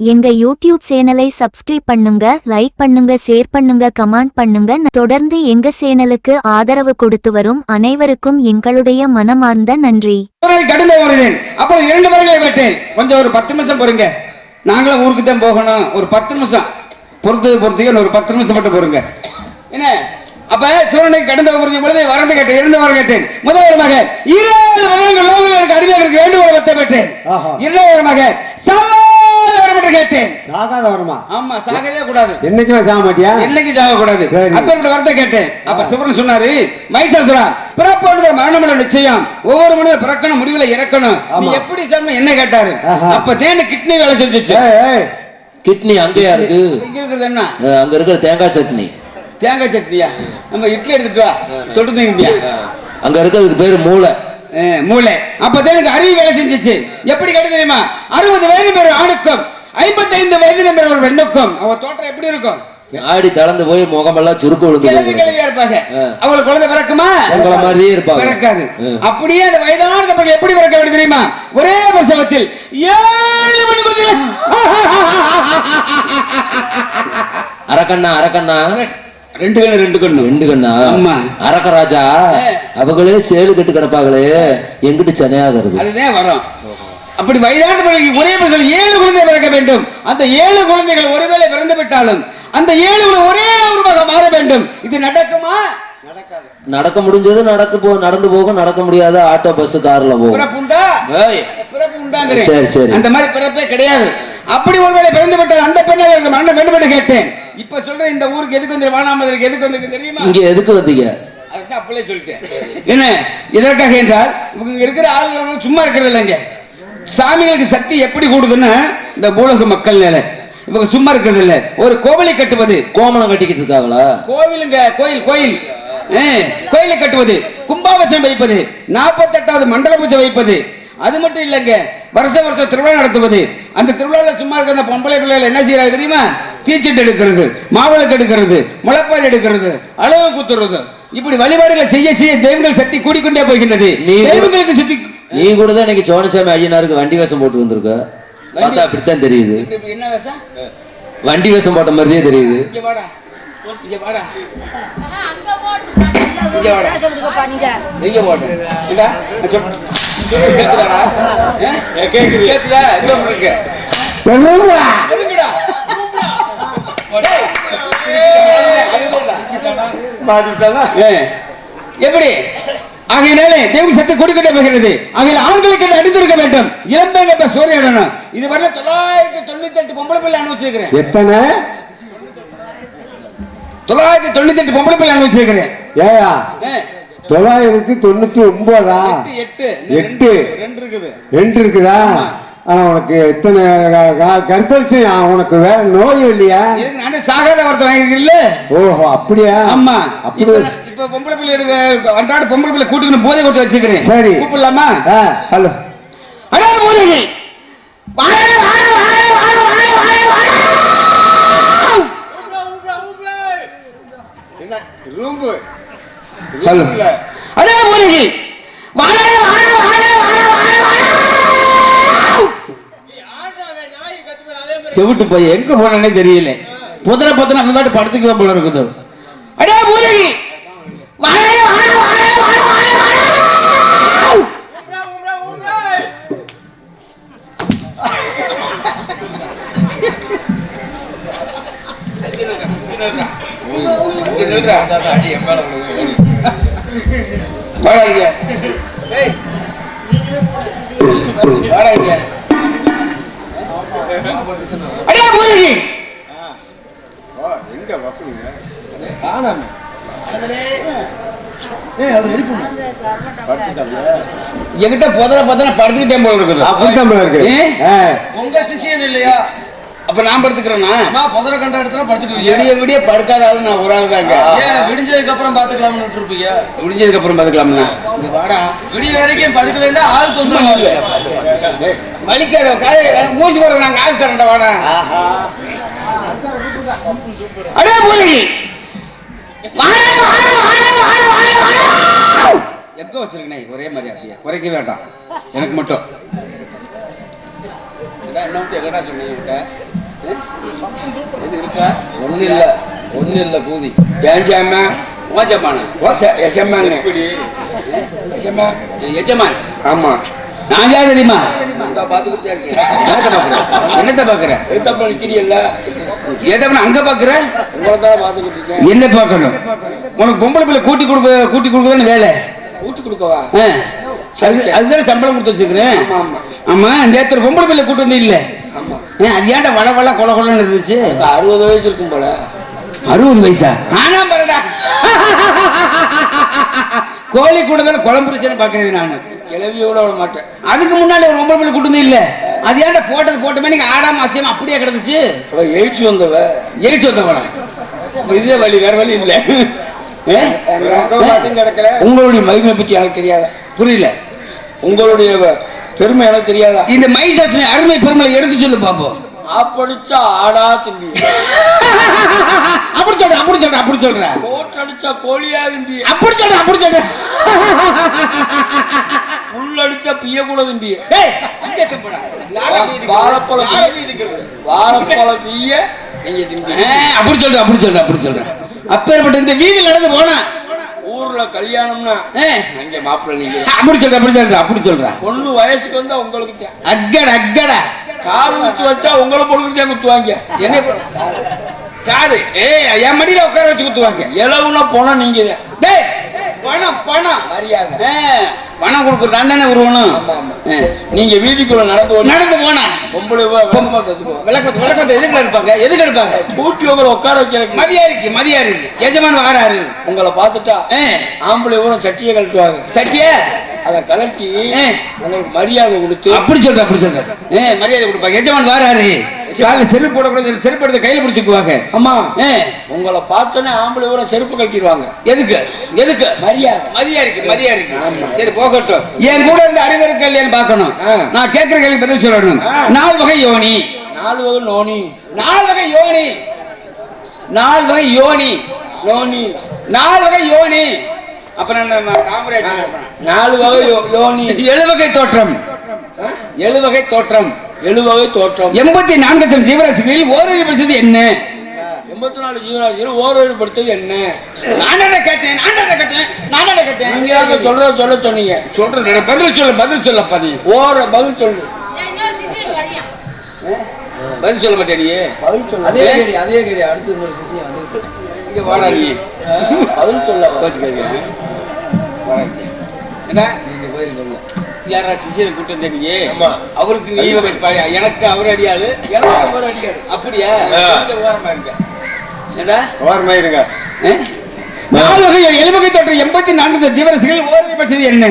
எங்க யூடியூப் சேனலை சப்ஸ்கிரைப் பண்ணுங்க லைக் பண்ணுங்க ஷேர் பண்ணுங்க கமெண்ட் பண்ணுங்க. தொடர்ந்து எங்க சேனலுக்கு ஆதரவு கொடுத்து வரும் அனைவருக்கும் எங்களுடைய மனமார்ந்த நன்றி. கடிந்து அப்புறம் இரண்டு வரங்களை வெட்டேன். கொஞ்சம் ஒரு பத்து நிமிஷம் பொறுங்க. நாங்களும் ஊருக்கு தான் போகணும். ஒரு பத்து நிமிஷம். பொறுத்து பொறுத்துக்கு ஒரு பத்து நிமிஷம் மட்டும் பொறுங்க. என்ன? அப்ப சூரனை கடந்து வருகிற பொழுது வரந்து கேட்டேன். இரண்டு வரம் கேட்டேன் முதல் வரமாக இருபது வருடங்கள் எனக்கு அடிமையாக வேண்டும் ஒரு வத்தை பெற்றேன். இரண்டாவது வரமாக சாகாத வரம் என்று கேட்டேன். சாகாத வருமா? ஆமா சாகவே கூடாது. என்னைக்குமே சாக மாட்டியா? என்னைக்கு சாக கூடாது சரி. அப்ப இப்படி வரத்தை கேட்டேன். அப்ப சிவன் சொன்னாரு மைசாசுரா பிறப்போடு மரணம் நிச்சயம். ஒவ்வொரு மனிதர் பிறக்கணும் முடிவுல இறக்கணும். எப்படி சாமி என்ன கேட்டாரு. அப்ப தேனு கிட்னி வேலை செஞ்சுச்சு. கிட்னி அங்கேயா இருக்கு? இங்க இருக்கிறது என்ன? அங்க இருக்கிற தேங்காய் சட்னி. தேங்காய் சட்னியா? நம்ம இட்லி எடுத்துட்டு வா. தொட்டு தூங்கிட்டியா? அங்க இருக்கிறதுக்கு பேரு மூளை. மூளை. அப்ப தேனுக்கு அறிவு வேலை செஞ்சுச்சு. எப்படி கேட்டு தெரியுமா? அறுபது வயது பேர் ஆணுக்கும் ஐம்பத்தைந்து வயது பேர் ஒரு பெண்ணுக்கும் அவ தோற்றம் எப்படி இருக்கும்? ஆடி தளர்ந்து போய் முகமெல்லாம் சுருக்கு விழுந்து இருப்பாங்க. அவங்களுக்கு குழந்தை பிறக்குமா? உங்களை மாதிரியே இருப்பாங்க. பிறக்காது. அப்படியே அந்த வயதான தம்பதிகள் எப்படி பிறக்க வேண்டும் தெரியுமா? ஒரே பிரசவத்தில் ஏழு மணி அரக்கண்ணா அரக்கண்ணா. ரெண்டு கண்ணு ரெண்டு கண்ணு. ரெண்டு கண்ணா? ஆமா. அரக்கராஜா அவங்களே சேலு கட்டு கிடப்பாங்களே. எங்கிட்டு சென்னையாக இருக்கு அதுதான் வரும். அப்படி வயதான தம்பதிக்கு ஒரே பிரசவம் ஏழு குழந்தை பிறக்க வேண்டும். அந்த ஏழு குழந்தைகள் ஒருவேளை பிறந்து விட்டாலும் அந்த ஏழு ஒரே உருவாக மாற வேண்டும். இது நடக்குமா? நடக்காது. நடக்க முடிஞ்சது நடக்க போ நடந்து போகும் நடக்க முடியாத ஆட்டோ பஸ் கார்ல போகும். சரி, சரி. அந்த மாதிரி பிறப்பே கிடையாது. அப்படி ஒருவேளை பிறந்து விட்டால் அந்த பெண்ணை மரணம் வேண்டும் என்று கேட்டேன். இப்ப சொல்றேன் இந்த ஊருக்கு எதுக்கு வந்து வானாமதற்கு எதுக்கு வந்து தெரியுமா? இங்க எதுக்கு வந்தீங்க? அதுதான் அப்பளே சொல்லிட்டேன். என்ன? எதற்காக என்றால் இவங்க இருக்கிற ஆளுநர்கள் சும்மா இருக்கிறது இல்லைங்க சாமிகளுக்கு சக்தி எப்படி கூடுதுன்னா இந்த பூலக மக்கள் நிலை. இவங்க சும்மா இருக்கிறது இல்ல ஒரு கோவிலை கட்டுவது. கோமணம் கட்டிக்கிட்டு இருக்காங்களா? கோவிலுங்க கோயில் கோயில். கோயிலை கட்டுவது. கும்பாபிஷேகம் வைப்பது. நாற்பத்தெட்டாவது மண்டல பூஜை வைப்பது. அது மட்டும் இல்லைங்க. வருஷ வருஷம் திருவிழா நடத்துவது. அந்த திருவிழாவில் சும்மா இருக்கிற அந்த பொம்பளை பிள்ளைகள் என்ன செய்யறாங்க தெரியுமா? தீச்சட்டு எடுக்கிறது மாவிளக்கு எடுக்கிறது முளைப்பால் எடுக்கிறது அளவு குத்துறது. இப்படி வழிபாடுகளை செய்ய செய்ய தெய்வங்கள் சக்தி கூடிக்கொண்டே போகின்றது. தெய்வங்களுக்கு சுத்தி நீ கூட தான் இன்னைக்கு சோனசாமி ஐயனாருக்கு வண்டி வேஷம் போட்டு வந்திருக்க. பார்த்தா அப்படித்தான் தெரியுது. என்ன வேஷம்? வண்டி வேஷம் போட்ட மாதிரியே தெரியுது. எப்படி? ஆகையினாலே தேவன் சத்து கொடுக்கிட்டே போகிறது ஆகையில ஆண்களுக்கு அடித்திருக்க வேண்டும். இளம்பெங்க இப்ப சூரியடணும் இது வரல தொள்ளாயிரத்தி தொண்ணூத்தி எட்டு பொம்பளை பிள்ளை அனுபவிச்சிருக்கிறேன் எத்தனை? தொள்ளாயிரத்தி தொண்ணூத்தி எட்டு பொம்பளை பிள்ளை அனுபவிச்சிருக்கிறேன் ஏயா? தொள்ளாயிரத்தி தொண்ணூத்தி ஒன்பதா எட்டு. எட்டு. ரெண்டு இருக்குது. ரெண்டு இருக்குதா? ஆனா உனக்கு எத்தனை க- க- கற்பழிச்சு ஆ, உனக்கு வேற நோய் இல்லையா? நானே சாகாத வார்த்தை வாங்கிருக்கீல்ல ஓஹோ அப்படியா? ஆமா. அப்படி இப்ப பொம்பளை பிள்ளை அன்றாட பொம்பளை பிள்ளை கூட்டிக்கணும் போதை கொண்டு வச்சுக்கிறேன் சரி. கூப்பிடலாமா? ஹலோ. அடே போதைகள் வாழ வாழ வாழ வாழ வாழ வாழ வாழ ஹலோ. அடே போதைகள் வாழ வாழ வாழ வாழ வாழ வாழ செவிட்டு போய் எங்க போனே தெரியல. புதர பத்தன அந்த பாட்டு படத்துக்கு போல இருக்குது. என்கிட்ட புதர பத்தன படுத்துக்கிட்டே போல இருக்குது. அப்படித்தான் போல இருக்கு. ஏ? ஆ, உங்க சிஷியன் இல்லையா? அப்ப நான் படுத்துக்கிறேன்னா புதர கண்ட இடத்துல படுத்துக்குவீங்க விடிய விடிய படுக்காத ஆளு நான் ஒரு ஆள் தாங்க. ஏன் விடிஞ்சதுக்கு அப்புறம் பாத்துக்கலாம்னு விட்டுருப்பீங்க முடிஞ்சதுக்கு அப்புறம் பாத்துக்கலாம்னா வாடா. விடிய வரைக்கும் படுக்கலைன்னா ஆள் தொந்தரவு வலிக்காத காய மூச்சு போற நான் காசு தரேன்டா வாடா. அடே போலி. எங்க வச்சிருக்கனே ஒரே மாதிரி ஆசையா குறைக்க வேண்டாம். எனக்கு மட்டும். இன்னொரு எங்கடா சொன்னீங்க ஒண்ணு இல்ல. ஒண்ணு இல்ல பூதி. ஏஞ்சாம ஓஜமான எசம்மாங்க எஜமான். எஜமான். ஆமா. நான் யார் தெரியுமா? என்னத்த பாக்குற? என்னத்த பாக்குற? எத்தப்ப நிக்கிறீல்ல எதை அங்க பாக்குற? உங்களை தான் பாத்துக்கிட்டு இருக்கேன் என்ன பார்க்கணும் உனக்கு பொம்பளை பிள்ளை கூட்டி கொடுக்க கூட்டி கொடுக்கறதுன்னு வேலை? ஊட்டி கொடுக்கவா? அதுதானே சம்பளம் கொடுத்து வச்சிருக்கிறேன். ஆமா ஒரு பொம்பளை பிள்ளை கூட்டு வந்து இல்ல. அது ஏன்டா வள வள கொல கொலன்னு இருந்துச்சு? அறுபது வயசு இருக்கும் போல. அறுபது வயசா? ஆனா பாருடா. கோழி கூட தானே குழம்பு ருச்சின்னு பாக்குறேன் நானு. கிளவியோட விட மாட்டேன். அதுக்கு முன்னாடி ஒரு பொம்பளை பிள்ளை கூட்டு வந்து இல்ல. அது ஏன்டா போட்டது போட்டமே நீங்க ஆடாம அசையாம அப்படியே கிடந்துச்சு? எயிட்ஸ் வந்தவ. எரிச்சு வந்தவளா இதே வழி வேற வழி இல்ல. உங்களுடைய மகிமை பத்தி எனக்கு தெரியாதா? புரியல. உங்களுடைய பெருமை எனக்கு தெரியாதா? இந்த மைசாசனை அருமை பெருமலை எடுத்து சொல்லு பாப்போம். ஆப்படிச்சா ஆடா திண்டி அப்படி சொல்ற அப்படி சொல்ற அப்படி சொல்ற கோட்டடிச்சா கோழியா திண்டி அப்படி சொல்ற அப்படி சொல்ற புல் அடிச்சா பிய கூட திண்டி. வாழைப்பழம்? வாழைப்பழம் பிய நீங்க திண்டி அப்படி சொல்ற அப்படி சொல்ற அப்படி சொல்ற அப்பேற்பட்ட இந்த வீதியில் நடந்து போனா ஊர்ல கல்யாணம்னா அங்க மாப்பிள்ளை நீங்க. அப்படி சொல்ற அப்படி சொல்ற அப்படி சொல்ற. பொண்ணு வயசுக்கு வந்தா உங்களுக்கு. அக்கட அக்கட. கால் குத்து வச்சா உங்களை பொண்ணுக்கு தான் குத்துவாங்க. என்ன காது. ஏ என் மடியில உட்கார வச்சு குத்துவாங்க. இலவுனா போனா நீங்க. டேய் பணம் பணம். மரியாதை. பணம் கொடுக்குற நான் தானே ஆமா நீங்க வீதிக்குள்ள நடந்து நடந்து போனா. பொம்பளை விளக்கத்து விளக்கத்தை எதுக்கு எடுப்பாங்க? எதுக்கு எடுப்பாங்க? கூட்டி உங்களை உட்கார வைக்கிறதுக்கு. மதியாரிக்கு மதியாரிக்கு எஜமான் வாராரு. உங்களை பார்த்துட்டா ஆம்பளை ஊரம் சட்டியை கழட்டுவாங்க. சத்திய அதை கலட்டி மரியாதை கொடுத்து அப்படி சொல்ற அப்படி சொல்ற. மரியாதை கொடுப்பாங்க. எஜமான் வாராரு. காலைல செருப்பு போடக்கூடாது செருப்பு எடுத்து கையில பிடிச்சுக்குவாங்க. ஆமா உங்களை பார்த்தோன்னே ஆம்பளை ஊரம் செருப்பு கழட்டிடுவாங்க எதுக்கு? எதுக்கு? மரியாதை. மதியாரிக்கு மதியாரிக்கு ஆமா. சரி போகட்டும். என் கூட இருந்து பார்க்கணும். ஆ. நான் கேட்கிற கேள்வி பதில் சொல்லணும். நாலு வகை யோனி. நாலு வகை நோனி. நாலு வகை யோனி. நாலு வகை யோனி. நோனி. நாலு வகை யோனி. அப்புறம் நாலு வகை யோனி. எழுவகை தோற்றம். எழுவகை தோற்றம். எழு வகை தோற்றம். எண்பத்தி நான்கு ஜீவராசிகளில் ஓரிரு படிச்சது என்ன? எண்பத்தி நாலு ஜீவராசியில் ஓரோடு படுத்தது என்ன? நானே கேட்டேன்? நானே கேட்டேன்? நானே கேட்டேன்? நீங்க சொல்ற சொல்ல சொன்னீங்க. சொல்றது எனக்கு பதில் சொல்ல பதில் சொல்லப்பா நீ ஓர பதில் சொல்லு. பதில் சொல்ல மாட்டே நீ? பதில் சொல்லு அதே கேடி அதே கேடி அடுத்து இன்னொரு விஷயம் இங்க வாடா நீ. பதில் சொல்ல இங்க. என்ன? நீங்க போயிருக்கோம்ல யாரா சிசியை கூட்டம் ஆமா. அவருக்கு நீ எனக்கு அவர் அடியாளு எனக்கு அவர் அடிக்காது. அப்படியா? ஓரமா இருங்க. ஏண்டா ஓரமா இருங்க. தொற்று எண்பத்தி நான்கு ஜீவராசிகள் ஓரிரு படிச்சது என்ன?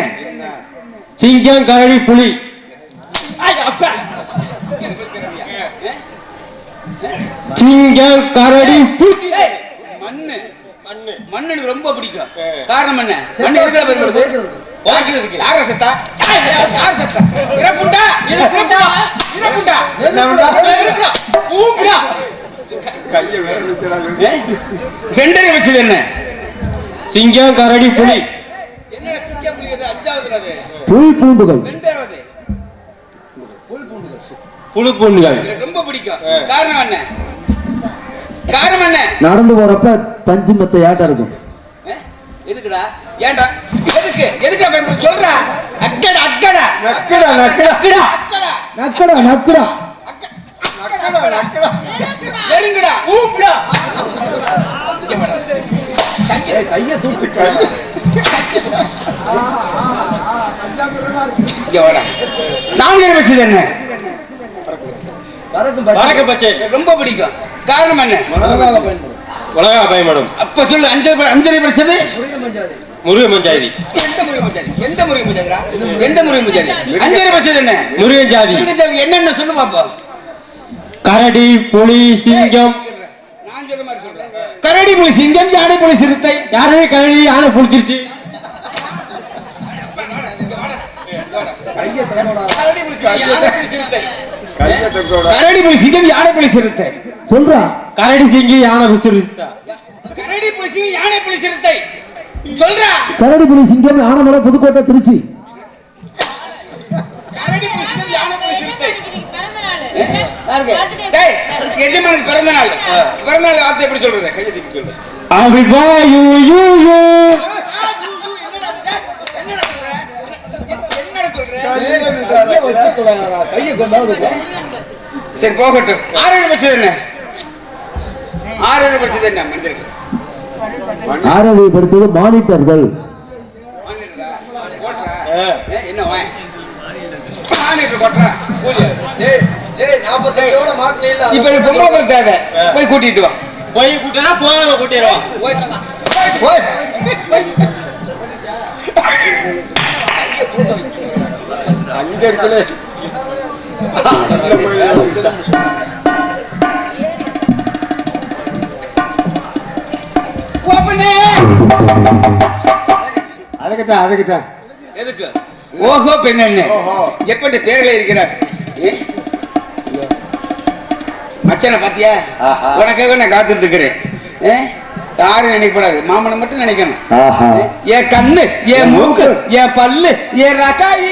சிங்கம் கரடி புலி. சிங்கம் கரடி புலி. மண்ணு. மண்ணு. மண்ணு எனக்கு ரொம்ப பிடிக்கும். காரணம் என்ன? மண்ணு வாக்குறதுக்கு யார செத்தா? யார் செத்தா? இறப்புண்டா? இறப்புண்டா. கையை வேற நிக்கிறாங்க? ரெண்டரை வச்சது என்ன? சிங்கம் கரடி புலி. என்னடா சிங்க புலியது அஞ்சாவது அது புல் பூண்டுகள். ரெண்டாவது. புழு பூண்டுகள். எனக்கு ரொம்ப பிடிக்கும். காரணம் என்ன? காரணம் என்ன? நடந்து போறப்ப பஞ்சு மத்த யாட்டா இருக்கும்? எதுக்குடா? ஏன்டா? எதுக்கு? எதுக்குடா பயன்படுத்த சொல்றா? அக்கடா அக்கடா. நக்கடா நக்கடா. அக்கடா. அக்கடா நக்கடா நக்கடா. நெருங்குடா வாடா. கையை- தூக்கு இங்க வாடா. நாங்க வச்சது என்ன? பறக்க பச்சை. ரொம்ப பிடிக்கும். காரணம் என்ன? பயன்படும். உலகா பயமடம் அப்ப சொல்லு அஞ்சு அஞ்சரை படிச்சது? முருகன் பஞ்சாதி முருகன் எந்த முறை முஜாதி எந்த முறை முஜாதி அஞ்சரை படிச்சது என்ன? முருகன் ஜாதி. முருகன் என்னென்ன சொல்லு பாப்போம். கரடி புலி சிங்கம். நான் சொல்ற மாதிரி சொல்றேன் கரடி புலி சிங்கம் யானை புலி சிறுத்தை. யாரே கரடி யானை புடிச்சிருச்சு கரடி புலி சிங்கம், யானை புலி சிறுத்தை. தக்கோட கரடி புலி சிங்கம் யானை புலி சிறுத்தை. சொல்றா. கரடி சிங்கி யானை விசிறிச்சா கரடி புலி சிங்கம் யானை புலி சிறுத்தை. சொல்றா. கரடி புலி சிங்கம் ஆனமலை புதுக்கோட்டை திருச்சி. கரடி புலி சிங்கம் யானை புலி சிறுத்தை பிறந்த நாள். பாருங்க. டேய் எஜமானுக்கு பிறந்த நாள். பிறந்த நாள் வார்த்தை எப்படி சொல்றது? கையை தூக்கி சொல்லு. அப்படி பா யூ யூ. யூ கையை கொண்டாவது சரி போகட்டும். ஆறாயிரம் படிச்சது என்ன? ஆறாயிரம் படிச்சது என்ன? மனிதர்கள் ஆரம்பி படித்தது மானிட்டர்கள் போய் கூட்டிட்டு வா. போய் கூட்டினா போகாம. போய். அங்க இருக்குல்ல ஓப்பனே. அதுக்கு தான் அதுக்கு தான் எதுக்கு? ஓஹோ பெண்ணு. ஓஹோ. எப்படி பேர்ல இருக்கிறார்? மச்சானை பாத்தியா. உனக்காக நான் காத்துட்டு இருக்கிறேன்? யாரும் நினைக்கக்கூடாது. மாமனை மட்டும் நினைக்கணும். என் கண்ணு என் மூக்கு. என் பல்லு என் ரகாயி.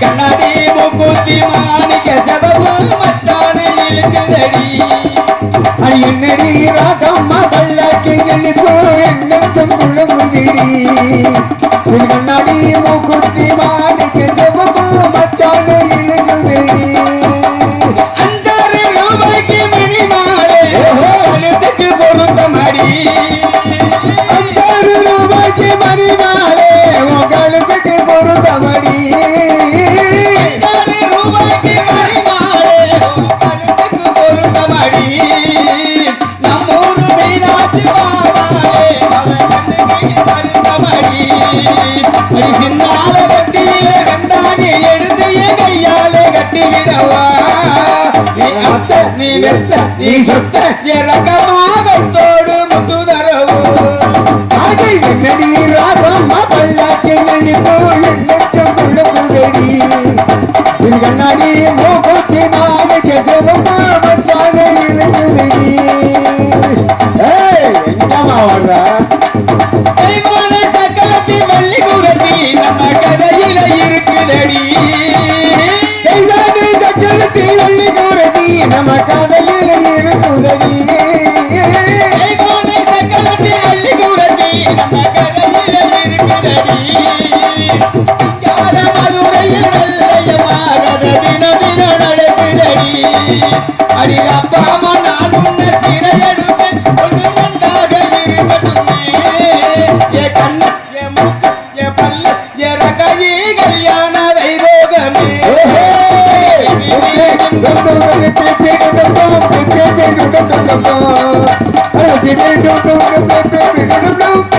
கண்ணாடி மூக்குத்தி மாணிக்க செவப்பு மச்சானை இழுக்குதடி. என்னடி கண்ணாடி மூக்குத்தி மாணிக்க சின்னால கட்டியில கண்டாங்கி எடுத்து கையாலே கட்டி நீ அத்த நீ வெத்த நீ சொத்த என் ரகமாகத்தோடு முத்து தரவு. அது என்னடி ராகம்மா பல்லாக்கு நெளிப்போ இது கண்ணாடி மூக்குத்தி மாணிக்க சிவமா இழுக்குதடி ஏய் எங்கம்மா அப்பாமா நான் உன்னை சிறையெடுப்பேன் ஒன்று ரெண்டாக இருக்கட்டுமே என் கண்ணு என் மூக்கு என் பல்லு என் ரகையே கல்யாண வைரோகமே Hey!